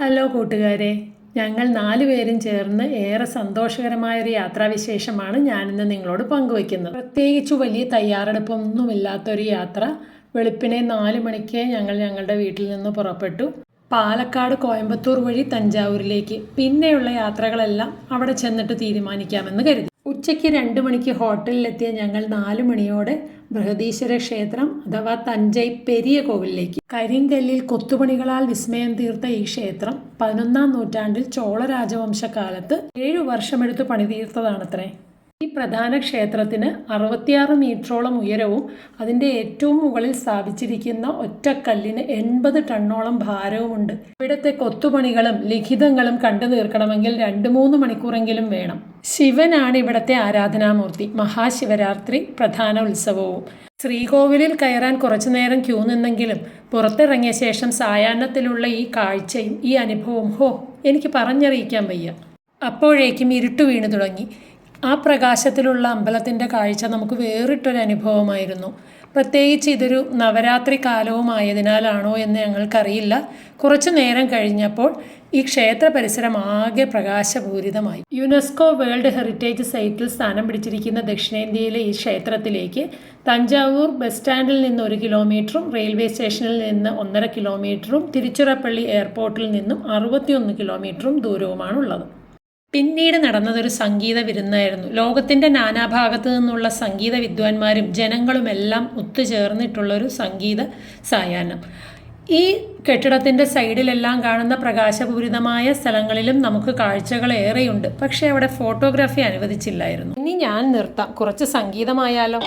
Hello കൂട്ടുകാരെ. ഞങ്ങൾ നാലു പേരും ചേർന്ന് ഏറെ സന്തോഷകരമായ ഒരു യാത്രാവിശേഷമാണ് ഞാനിന്ന് നിങ്ങളോട് പങ്കുവയ്ക്കുന്നത്. പ്രത്യേകിച്ച് വലിയ തയ്യാറെടുപ്പൊന്നുമില്ലാത്തൊരു യാത്ര. വെളുപ്പിനെ നാല് മണിക്ക് ഞങ്ങൾ ഞങ്ങളുടെ വീട്ടിൽ നിന്ന് പുറപ്പെട്ടു. പാലക്കാട് കോയമ്പത്തൂർ വഴി തഞ്ചാവൂരിലേക്ക്. പിന്നെയുള്ള യാത്രകളെല്ലാം അവിടെ ചെന്നിട്ട് തീരുമാനിക്കാമെന്ന് കരുതി. ഉച്ചയ്ക്ക് രണ്ട് മണിക്ക് ഹോട്ടലിലെത്തിയ ഞങ്ങൾ നാല് മണിയോടെ ബൃഹദീശ്വര ക്ഷേത്രം അഥവാ തഞ്ചൈ പെരിയ കോവിലിലേക്ക്. കരിങ്കല്ലിൽ കൊത്തുപണികളാൽ വിസ്മയം തീർത്ത ഈ ക്ഷേത്രം പതിനൊന്നാം നൂറ്റാണ്ടിൽ ചോള രാജവംശകാലത്ത് ഏഴു വർഷമെടുത്ത് പണിതീർത്തതാണത്രേ. ഈ പ്രധാന ക്ഷേത്രത്തിന് അറുപത്തിയാറ് മീറ്ററോളം ഉയരവും അതിന്റെ ഏറ്റവും മുകളിൽ സ്ഥാപിച്ചിരിക്കുന്ന ഒറ്റക്കല്ലിന് എൺപത് ടണ്ണോളം ഭാരവുമുണ്ട്. ഇവിടുത്തെ കൊത്തുപണികളും ലിഖിതങ്ങളും കണ്ടു തീർക്കണമെങ്കിൽ രണ്ട് മൂന്ന് മണിക്കൂറെങ്കിലും വേണം. ശിവനാണ് ഇവിടുത്തെ ആരാധനാമൂർത്തി. മഹാശിവരാത്രി പ്രധാന ഉത്സവവും. ശ്രീകോവിലിൽ കയറാൻ കുറച്ചു നേരം ക്യൂ നിന്നെങ്കിലും പുറത്തിറങ്ങിയ ശേഷം സായാഹ്നത്തിലുള്ള ഈ കാഴ്ചയും ഈ അനുഭവവും ഹോ എനിക്ക് പറഞ്ഞറിയിക്കാൻ വയ്യ. അപ്പോഴേക്കും ഇരുട്ട് വീണു തുടങ്ങി. ആ പ്രകാശത്തിലുള്ള അമ്പലത്തിന്റെ കാഴ്ച നമുക്ക് വേറിട്ടൊരു അനുഭവമായിരുന്നു പ്രത്യേകിച്ച് ഇതൊരു നവരാത്രി കാലവുമായതിനാലാണോ എന്ന് ഞങ്ങൾക്കറിയില്ല. കുറച്ചു നേരം കഴിഞ്ഞപ്പോൾ ഈ ക്ഷേത്ര പരിസരം ആകെ പ്രകാശപൂരിതമായി. യുനെസ്കോ വേൾഡ് ഹെറിറ്റേജ് സൈറ്റിൽ സ്ഥാനം പിടിച്ചിരിക്കുന്ന ദക്ഷിണേന്ത്യയിലെ ഈ ക്ഷേത്രത്തിലേക്ക് തഞ്ചാവൂർ ബസ് സ്റ്റാൻഡിൽ നിന്ന് ഒരു കിലോമീറ്ററും റെയിൽവേ സ്റ്റേഷനിൽ നിന്ന് ഒന്നര കിലോമീറ്ററും തിരുച്ചിറപ്പള്ളി എയർപോർട്ടിൽ നിന്നും അറുപത്തിയൊന്ന് കിലോമീറ്ററും ദൂരവുമാണുള്ളത്. പിന്നീട് നടന്നതൊരു സംഗീത വിരുന്നായിരുന്നു. ലോകത്തിന്റെ നാനാഭാഗത്തു നിന്നുള്ള സംഗീത വിദ്വാൻമാരും ജനങ്ങളുമെല്ലാം ഒത്തുചേർന്നിട്ടുള്ളൊരു സംഗീത സായാഹ്നം. ഈ കെട്ടിടത്തിന്റെ സൈഡിലെല്ലാം കാണുന്ന പ്രകാശപൂരിതമായ സ്ഥലങ്ങളിലും നമുക്ക് കാഴ്ചകൾ ഏറെയുണ്ട് പക്ഷേ അവിടെ ഫോട്ടോഗ്രാഫി അനുവദിച്ചില്ലായിരുന്നു. ഇനി ഞാൻ നിർത്താം. കുറച്ച് സംഗീതമായാലോ?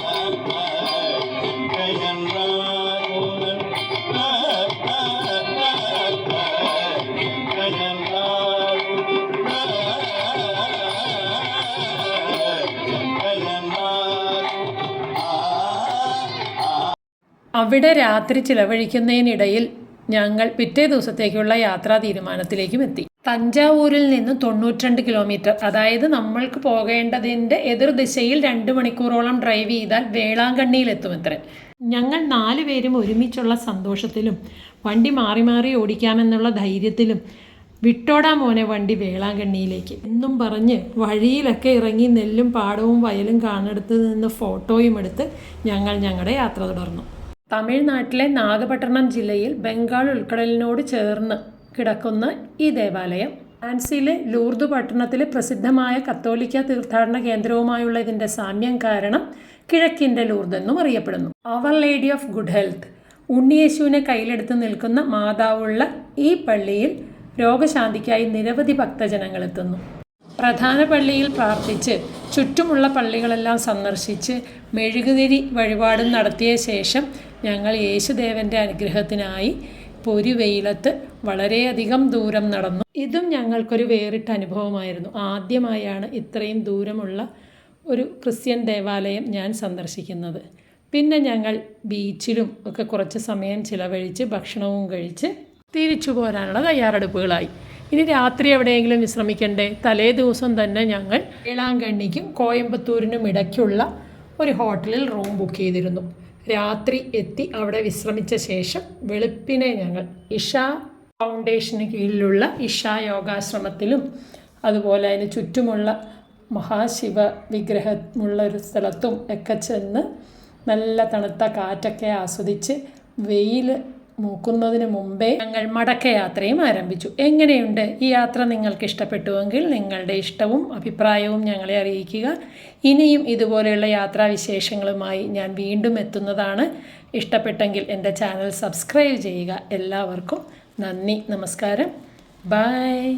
അവിടെ രാത്രി ചിലവഴിക്കുന്നതിനിടയിൽ ഞങ്ങൾ പിറ്റേ ദിവസത്തേക്കുള്ള യാത്രാ തീരുമാനത്തിലേക്കും എത്തി. തഞ്ചാവൂരിൽ നിന്ന് തൊണ്ണൂറ്റിരണ്ട് കിലോമീറ്റർ അതായത് നമ്മൾക്ക് പോകേണ്ടതിന്റെ എതിർദിശയിൽ രണ്ട് മണിക്കൂറോളം ഡ്രൈവ് ചെയ്താൽ വേളാങ്കണ്ണിയിൽ എത്തുമത്രേ ഞങ്ങൾ നാല് പേരും ഒരുമിച്ചുള്ള സന്തോഷത്തിലും വണ്ടി മാറി മാറി ഓടിക്കാമെന്നുള്ള ധൈര്യത്തിലും വിട്ടോടാ മോനെ വണ്ടി വേളാങ്കണ്ണിയിലേക്ക്. എന്നും പറഞ്ഞ് വഴിയിലൊക്കെ ഇറങ്ങി നെല്ലും പാടവും വയലും കാണെടുത്ത് നിന്ന് ഫോട്ടോയും എടുത്ത് ഞങ്ങൾ ഞങ്ങളുടെ യാത്ര തുടർന്നു. തമിഴ്നാട്ടിലെ നാഗപട്ടണം ജില്ലയിൽ ബംഗാൾ ഉൾക്കടലിനോട് ചേർന്ന് കിടക്കുന്ന ഈ ദേവാലയം ഫ്രാൻസിലെ ലൂർദ് പട്ടണത്തിലെ പ്രസിദ്ധമായ കത്തോലിക്ക തീർത്ഥാടന കേന്ദ്രവുമായുള്ള ഇതിന്റെ സാമ്യം കാരണം കിഴക്കിന്റെ ലൂർദ് എന്നും അറിയപ്പെടുന്നു. അവർ ലേഡി ഓഫ് ഗുഡ് ഹെൽത്ത് ഉണ്ണിയേശുവിനെ കയ്യിലെടുത്ത് നിൽക്കുന്ന മാതാവുള്ള ഈ പള്ളിയിൽ രോഗശാന്തിക്കായി നിരവധി ഭക്തജനങ്ങൾ എത്തുന്നു. പ്രധാന പള്ളിയിൽ പ്രാർത്ഥിച്ച് ചുറ്റുമുള്ള പള്ളികളെല്ലാം സന്ദർശിച്ച് മെഴുകുതിരി വഴിപാടും നടത്തിയ ശേഷം ഞങ്ങൾ യേശുദേവന്റെ അനുഗ്രഹത്തിനായി പൊരുവെയിലത്ത് വളരെയധികം ദൂരം നടന്നു. ഇതും ഞങ്ങൾക്കൊരു വേറിട്ട അനുഭവമായിരുന്നു. ആദ്യമായാണ് ഇത്രയും ദൂരമുള്ള ഒരു ക്രിസ്ത്യൻ ദേവാലയം ഞാൻ സന്ദർശിക്കുന്നത്. പിന്നെ ഞങ്ങൾ ബീച്ചിലും ഒക്കെ കുറച്ച് സമയം ചിലവഴിച്ച് ഭക്ഷണവും കഴിച്ച് തിരിച്ചു പോരാനുള്ള തയ്യാറെടുപ്പുകളായി. ഇനി രാത്രി എവിടെയെങ്കിലും വിശ്രമിക്കണ്ടേ? തലേ ദിവസം തന്നെ ഞങ്ങൾ വേളാങ്കണ്ണിക്കും കോയമ്പത്തൂരിനും ഇടയ്ക്കുള്ള ഒരു ഹോട്ടലിൽ റൂം ബുക്ക് ചെയ്തിരുന്നു. രാത്രി എത്തി അവിടെ വിശ്രമിച്ച ശേഷം വെളുപ്പിനെ ഞങ്ങൾ ഇഷ ഫൗണ്ടേഷന് കീഴിലുള്ള ഇഷ യോഗാശ്രമത്തിലും അതുപോലെ അതിന് ചുറ്റുമുള്ള മഹാശിവ വിഗ്രഹമുള്ള ഒരു സ്ഥലത്തും ഒക്കെ ചെന്ന് നല്ല തണുത്ത കാറ്റൊക്കെ ആസ്വദിച്ച് വെയിൽ മൂക്കുന്നതിന് മുമ്പേ ഞങ്ങൾ മടക്കയാത്രയും ആരംഭിച്ചു. എങ്ങനെയുണ്ട് ഈ യാത്ര നിങ്ങൾക്ക് ഇഷ്ടപ്പെട്ടുവെങ്കിൽ നിങ്ങളുടെ ഇഷ്ടവും അഭിപ്രായവും ഞങ്ങളെ അറിയിക്കുക. ഇനിയും ഇതുപോലെയുള്ള യാത്രാവിശേഷങ്ങളുമായി ഞാൻ വീണ്ടും എത്തുന്നതാണ്. ഇഷ്ടപ്പെട്ടെങ്കിൽ എന്റെ ചാനൽ സബ്സ്ക്രൈബ് ചെയ്യുക. എല്ലാവർക്കും നന്ദി നമസ്കാരം. ബൈ.